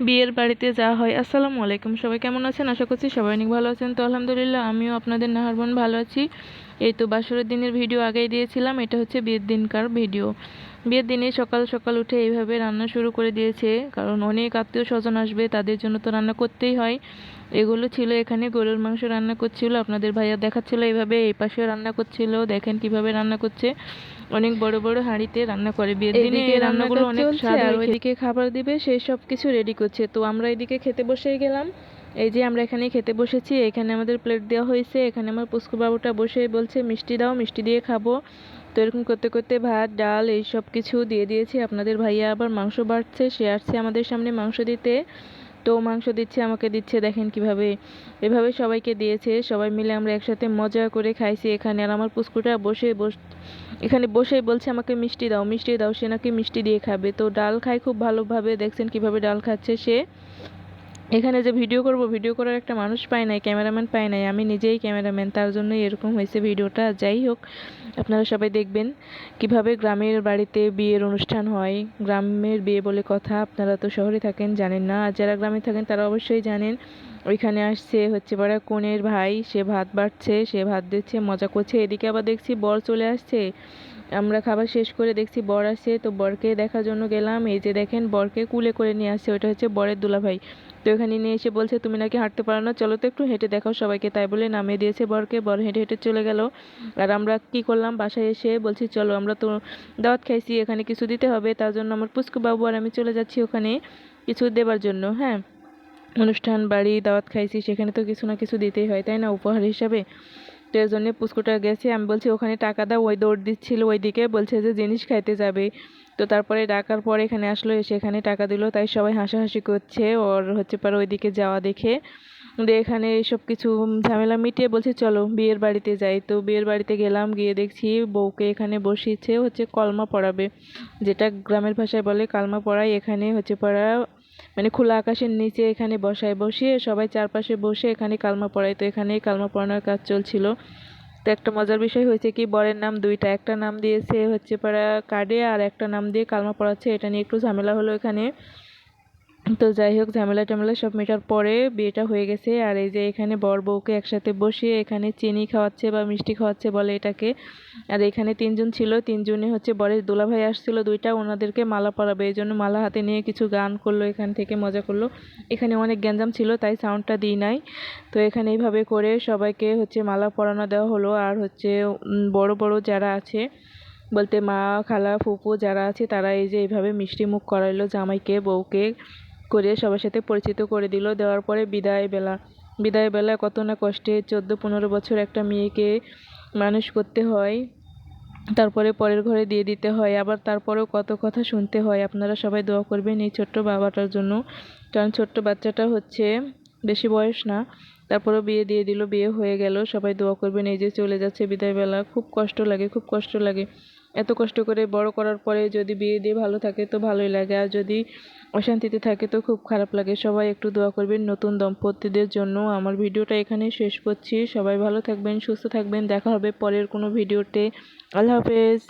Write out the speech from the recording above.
বিয়ের বাড়িতে যাওয়া হয়, আসসালামু আলাইকুম। সবাই কেমন আছেন? আশা করছি সবাই অনেক ভালো আছেন। তো আলহামদুলিল্লাহ, আমিও আপনাদের নাহারবন ভালো আছি। এই তো বাসরের দিনের ভিডিও আগেই দিয়েছিলাম এটা হচ্ছে বিয়ের দিনকার ভিডিও। বিয়ের দিনে সকাল সকাল উঠে এইভাবে রান্না শুরু করে দিয়েছে কারণ অনেক আত্মীয় স্বজন আসবে তাদের জন্য তো রান্না করতেই হয়। এগুলো ছিল এখানে গরুর মাংস রান্না করছিল আপনাদের ভাইয়া দেখাচ্ছিল এইভাবে এই পাশে রান্না করছিল দেখেন কীভাবে রান্না করছে। অনেক বড় বড় হাঁড়িতে রান্না করে। বিয়ের দিনে এই রান্নাগুলো অনেক স্বাদ আর ওইদিকে খাবার দিবে সেই সব কিছু রেডি করছে। তো আমরা এদিকে খেতে বসেই গেলাম। এই যে আমরা এখানে খেতে বসেছি, এখানে আমাদের প্লেট দেওয়া হয়েছে, এখানে আমার পুষ্কু বাবুটা বসে বলছে, মিষ্টি দাও, মিষ্টি দিয়ে খাব। তো এরকম করতে করতে ভাত, ডাল, এই সব কিছু দিয়ে দিয়েছি। আপনাদের ভাইয়া আবার মাংস বাড়ছে, সে আসছে আমাদের সামনে মাংস দিতে। তো মাংস দিচ্ছে, আমাকে দিচ্ছে, দেখেন কীভাবে। এভাবে সবাইকে দিয়েছে, সবাই মিলে আমরা একসাথে মজা করে খাইছি এখানে। আর আমার পুষ্কুটা বসে বস, এখানে বসেই বলছে আমাকে, মিষ্টি দাও মিষ্টি দাও, সে নাকি মিষ্টি দিয়ে খাবে। তো ডাল খায় খুব ভালোভাবে, দেখছেন কীভাবে ডাল খাচ্ছে সে। এখানে যে ভিডিও করব ভিডিও করার একটা মানুষ পায় নাই ক্যামেরাম্যান পায় নাই, আমি নিজেই ক্যামেরাম্যান তার জন্যই এরকম হয়েছে ভিডিওটা যাই হোক, আপনারা সবাই দেখবেন কীভাবে গ্রামের বাড়িতে বিয়ের অনুষ্ঠান হয়। গ্রামের বিয়ে বলে কথা, আপনারা তো শহরে থাকেন, জানেন না। আর যারা গ্রামে থাকেন, তারা অবশ্যই জানেন, ওইখানে আসছে হচ্ছে পরে কনের ভাই, সে ভাত বাড়ছে, সে ভাত দিচ্ছে, মজা করছে। এদিকে আবার দেখছি বর চলে আসছে। আমরা খাবার শেষ করে দেখছি বর আসছে, তো বরকে দেখার জন্য গেলাম। এই যে দেখেন, বরকে কুলে করে নিয়ে আসছে ওটা হচ্ছে বরের দুলাভাই। তো এখানে নিয়ে এসে বলছে, তুমি নাকি হাঁটতে পারো না, চলো তো একটু হেঁটে দেখাও সবাইকে। তাই বলে নামিয়ে দিয়েছে বরকে, বর হেঁটে হেঁটে চলে গেল। আর আমরা কি করলাম, বাসায় এসে বলছি, চলো আমরা তো দাওয়াত খাইছি, এখানে কিছু দিতে হবে, তার জন্য আমার পুষ্কু বাবু আর আমি চলে যাচ্ছি ওখানে কিছু দেবার জন্য। হ্যাঁ অনুষ্ঠান, বাড়ি, দাওয়াত খাইছি, সেখানে তো কিছু না কিছু দিতেই হয়, তাই না, উপহার হিসাবে? তো এর জন্য পুষ্কুটা গেছে, আমি বলছি, ওখানে টাকা দাও, ওই দৌড় দিচ্ছিল ওইদিকে, বলছে যে জিনিস খাইতে যাবে। তো তারপরে ডাকার পর এখানে আসলো, এসে এখানে টাকা দিল, তাই সবাই হাসাহাসি করছে। ওর হচ্ছে পরে ওইদিকে যাওয়া দেখে। দিয়ে এখানে সব কিছু ঝামেলা মিটিয়ে বলছে, চলো, বিয়ের বাড়িতে যাই। তো বিয়ের বাড়িতে গেলাম, গিয়ে দেখছি বউকে এখানে বসিয়েছে, হচ্ছে কলমা পড়াবে যেটা গ্রামের ভাষায় বলে কালমা পড়াই এখানে হচ্ছে পড়া মানে খোলা আকাশের নিচে এখানে বসায় বসিয়ে সবাই চারপাশে বসে এখানে কালমা পড়ায় তো এখানেই কালমা পড়ানোর কাজ চলছিল। তো একটা মজার বিষয় হয়েছে কি, বরের নাম দুইটা, একটা নাম দিয়েছে হচ্ছে পারা কার্ডে আর একটা নাম দিয়ে কালমা পড়াচ্ছে, এটা নিয়ে একটু ঝামেলা হলো এখানে। তো যাই হোক, ঝামেলা টামেলা সব মেটার পরে বিয়েটা হয়ে গেছে। আর এই যে এখানে বর বউকে একসাথে বসিয়ে এখানে চিনি খাওয়াচ্ছে বা মিষ্টি খাওয়াচ্ছে বলে এটাকে। আর এখানে তিনজন ছিল, তিনজনে হচ্ছে বরের দুলাভাই আসছিল দুইটা, ওনাদেরকে মালা পরাবে। এই জন্য মালা হাতে নিয়ে কিছু গান করল, এখান থেকে মজা করল। এখানে অনেক গ্যাঞ্জাম ছিল, তাই সাউন্ডটা দিই নাই। তো এখানে এইভাবে করে সবাইকে হচ্ছে মালা পরানো দেওয়া হলো। আর হচ্ছে বড় বড় যারা আছে, বলতে মা, খালা, ফুপু যারা আছে, তারা এই যে এইভাবে মিষ্টি মুখ করাইলো জামাইকে, বউকে। করে সবার সাথে পরিচিত করে দিল। দেওয়ার পরে বিদায় বেলা বিদায় বেলা কত না কষ্টে চোদ্দ পনেরো বছর একটা মেয়েকে মানুষ করতে হয়, তারপরে পরের ঘরে দিয়ে দিতে হয়। আবার তারপরেও কত কথা শুনতে হয়। আপনারা সবাই দোয়া করবেন এই ছোট্ট বাবাটার জন্য। কারণ ছোট্ট বাচ্চাটা হচ্ছে বেশি বয়স না, তারপরেও বিয়ে দিয়ে দিল, বিয়ে হয়ে গেল। সবাই দোয়া করবেন, এই যে চলে যাচ্ছে বিদায়বেলা। খুব কষ্ট লাগে, খুব কষ্ট লাগে। এত কষ্ট করে বড় করার পরে যদি বিয়ে দিয়ে ভালো থাকে তো ভালোই লাগে, আর যদি অশান্তিতে থাকে তো খুব খারাপ লাগে। সবাই একটু দোয়া করবেন নতুন দম্পতিদের জন্য। আমার ভিডিওটা এখানে শেষ করছি। সবাই ভালো থাকবেন, সুস্থ থাকবেন। দেখা হবে পরের কোনো ভিডিওতে। আল্লাহ হাফেজ।